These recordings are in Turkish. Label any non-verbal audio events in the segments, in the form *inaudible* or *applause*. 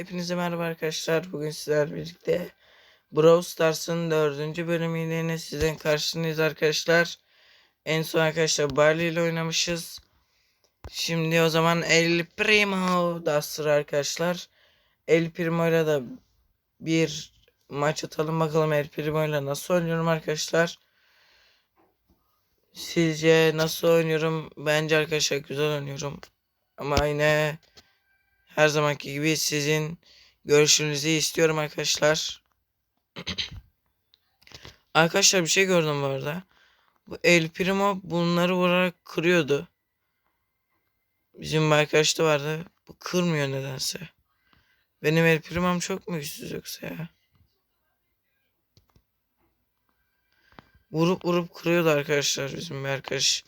Hepinize merhaba arkadaşlar. Bugün sizlerle birlikte Brawl Stars'ın dördüncü bölümüyle yine sizin karşınızdayız arkadaşlar. En son arkadaşlar Barley ile oynamışız. Şimdi o zaman El Primo da sıra arkadaşlar. El Primo ile de bir maç atalım bakalım El Primo ile nasıl oynuyorum arkadaşlar. Sizce nasıl oynuyorum? Bence arkadaşlar güzel oynuyorum. Ama yine her zamanki gibi sizin görüşünüzü istiyorum arkadaşlar. *clears throat* arkadaşlar bir şey gördüm bu arada. Bu El Primo bunları vurarak kırıyordu. Bizim bir arkadaş da vardı. Bu kırmıyor nedense. Benim El Primo'm çok mu güçsüz yoksa ya? Vurup vurup kırıyordu arkadaşlar bizim bir arkadaş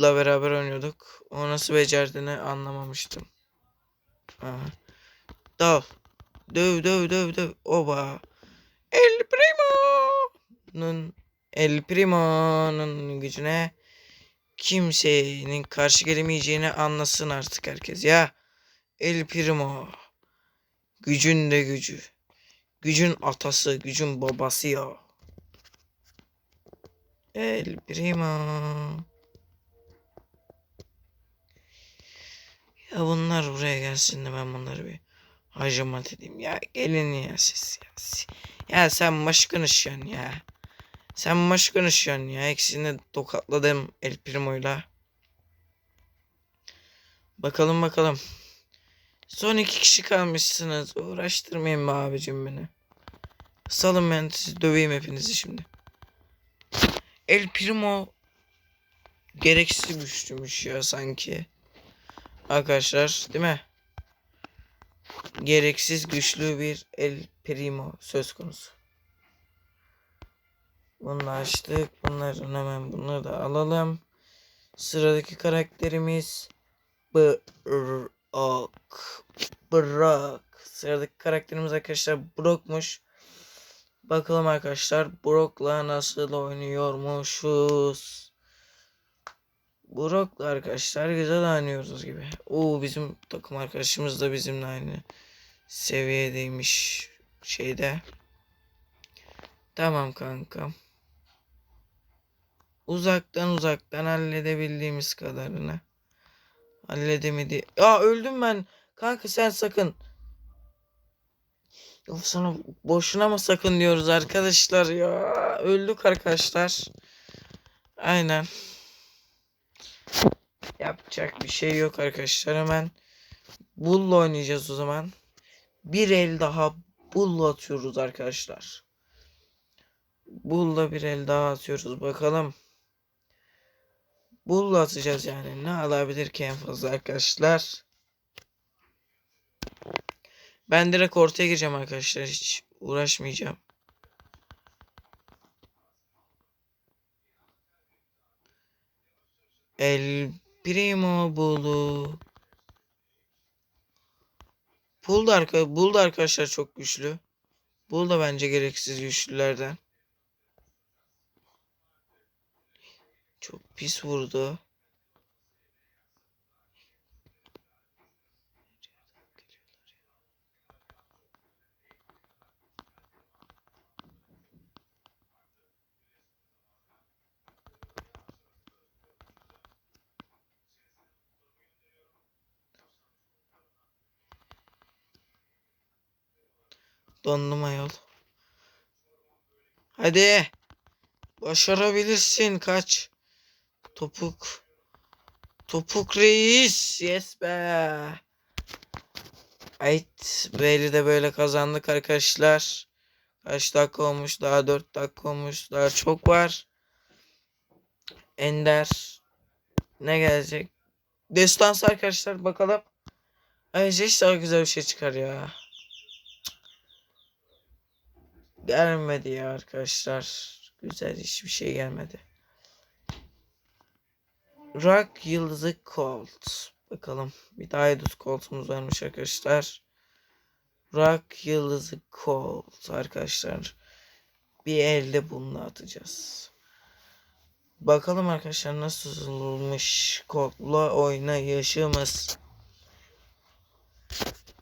la beraber oynuyorduk. O nasıl becerdiğini anlamamıştım. Dav. Döv döv döv döv. Oba. El Primo'nun El Primo'nun gücüne kimsenin karşı gelemeyeceğini anlasın artık herkes ya. El Primo. Gücün de gücü. Gücün atası, gücün babası ya. El Primo. Ya bunlar buraya gelsin de ben bunları bir hacamat edeyim. Ya gelin ya siz ya. Ya sen başkan ışıyorsun ya. Sen başkan ışıyorsun ya. İkisini tokatladım El Primo'yla. Bakalım bakalım. Son iki kişi kalmışsınız. Uğraştırmayın be abicim beni. Salın ben sizi döveyim hepinizi şimdi. El Primo gereksiz güçlümüş ya sanki. Arkadaşlar değil mi? Gereksiz güçlü bir El Primo söz konusu. Bunu açtık. Bunların hemen bunları da alalım. Sıradaki karakterimiz Brock. Brock. Sıradaki karakterimiz arkadaşlar Brock'muş. Bakalım arkadaşlar Brock'la nasıl oynuyormuşuz. Brock'la arkadaşlar güzel oynuyoruz gibi. Oo bizim takım arkadaşımız da bizimle aynı seviyedeymiş şeyde. Tamam kankam. Uzaktan uzaktan halledebildiğimiz kadarını. Halledemedi. Ya öldüm ben. Kanka sen sakın. Ya sana boşuna mı sakın diyoruz arkadaşlar ya. Öldük arkadaşlar. Aynen. Yapacak bir şey yok arkadaşlar. Hemen bulla oynayacağız o zaman. Bir el daha bulla atıyoruz arkadaşlar. Bulla bir el daha atıyoruz bakalım. Bulla atacağız yani. Ne alabilir ki en fazla arkadaşlar. Ben direkt ortaya gireceğim arkadaşlar. Hiç uğraşmayacağım. El Primo Bulu. Bull da, arka, Bull da arkadaşlar çok güçlü. Bull da bence gereksiz güçlülerden. Çok pis vurdu. Dondum ayol. Hadi. Başarabilirsin kaç. Topuk. Topuk reis. Yes be. Ait. Böyle de böyle kazandık arkadaşlar. Kaç dakika olmuş? Daha 4 dakika olmuş. Daha çok var. Ender. Ne gelecek? Destans arkadaşlar bakalım. Ayrıca hiç daha güzel bir şey çıkar ya. Gelmedi ya arkadaşlar. Güzel hiçbir şey gelmedi. Rock Yıldızı Colt. Bakalım. Bir daha Yıldız Colt'umuz varmış arkadaşlar. Rock Yıldızı Colt arkadaşlar. Bir elde bunu atacağız. Bakalım arkadaşlar nasıl olmuş Colt'la oynayışımız.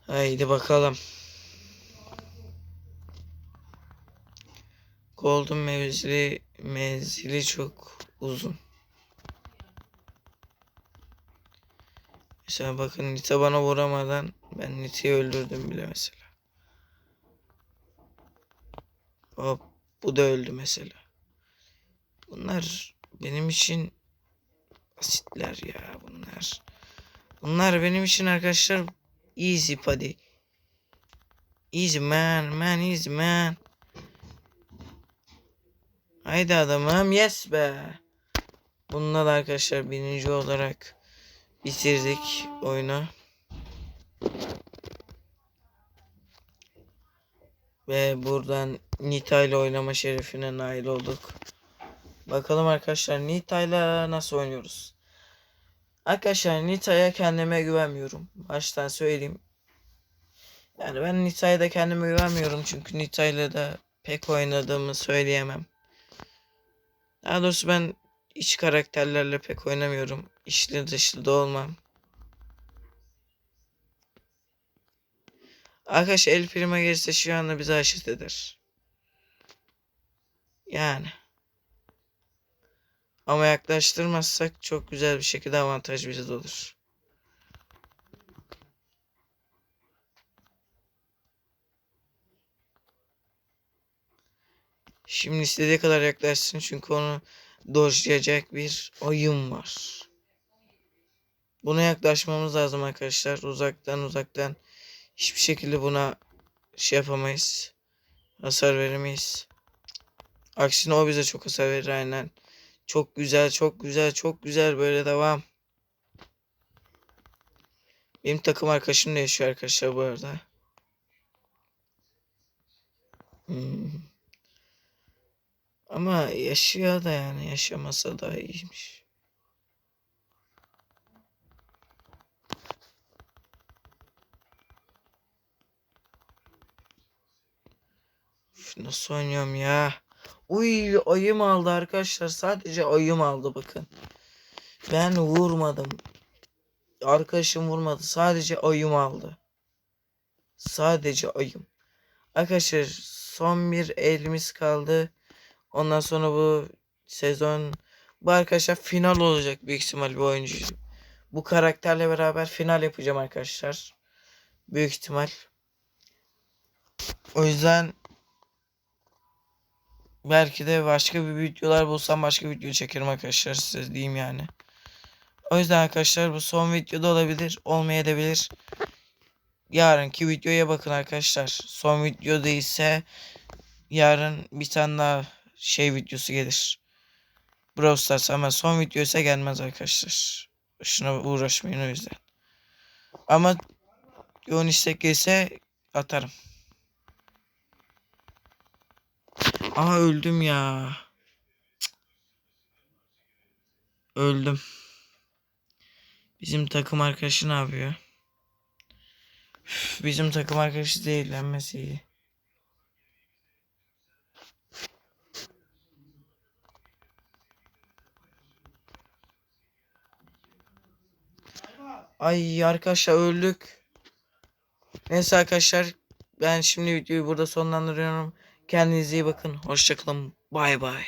Haydi bakalım. Golden menzili menzili çok uzun. Mesela bakın Nita bana vuramadan ben Nita'yı öldürdüm bile mesela. Hop bu da öldü mesela. Bunlar benim için basitler ya bunlar. Bunlar benim için arkadaşlar easy padi. Easy man, man easy man. Haydi adamım yes be. Bununla da arkadaşlar birinci olarak bitirdik oyunu. Ve buradan Nita ile oynama şerefine nail olduk. Bakalım arkadaşlar Nita ile nasıl oynuyoruz. Arkadaşlar Nita'ya kendime güvenmiyorum. Baştan söyleyeyim. Yani ben Nita'ya da kendime güvenmiyorum. Çünkü Nita ile de pek oynadığımı söyleyemem. Daha doğrusu ben iç karakterlerle pek oynamıyorum. İçli dışlı da olmam. Arkadaş El Primo gelirse şu anda bizi aşıt eder. Yani. Ama yaklaştırmazsak çok güzel bir şekilde avantaj bize olur. Şimdi istediği kadar yaklaşsın çünkü onu dojlayacak bir oyun var. Buna yaklaşmamız lazım arkadaşlar. Uzaktan uzaktan hiçbir şekilde buna şey yapamayız. Hasar veremeyiz. Aksine o bize çok hasar verir aynen. Çok güzel, çok güzel, çok güzel böyle devam. Benim takım arkadaşım da yaşıyor arkadaşlar bu arada. Hmm. Ama yaşıyor da yani yaşamasa da iyiymiş. Üf, nasıl oynuyorum ya? Uy ayım aldı arkadaşlar. Sadece ayım aldı bakın. Ben vurmadım. Arkadaşım vurmadı. Sadece ayım aldı. Sadece ayım. Arkadaşlar son bir elimiz kaldı. Ondan sonra bu sezon bu arkadaşlar final olacak büyük ihtimal bu oyuncu. Bu karakterle beraber final yapacağım arkadaşlar. Büyük ihtimal. O yüzden belki de başka bir videolar bulsam başka video çekerim arkadaşlar size diyeyim yani. O yüzden arkadaşlar bu son videoda olabilir, olmayabilir. Yarınki videoya bakın arkadaşlar. Son video değilse yarın bir tane daha şey videosu gelir. Brawl Stars ama son video ise gelmez arkadaşlar. Şuna uğraşmayın o yüzden. Ama yoğun istek gelirse atarım. Aha öldüm ya. Cık. Öldüm. Bizim takım arkadaşı ne yapıyor? Üf, Bizim takım arkadaşı zehirlenmesi iyi. Ay arkadaşlar öldük. Neyse arkadaşlar ben şimdi videoyu burada sonlandırıyorum. Kendinize iyi bakın. Hoşçakalın. Bay bay.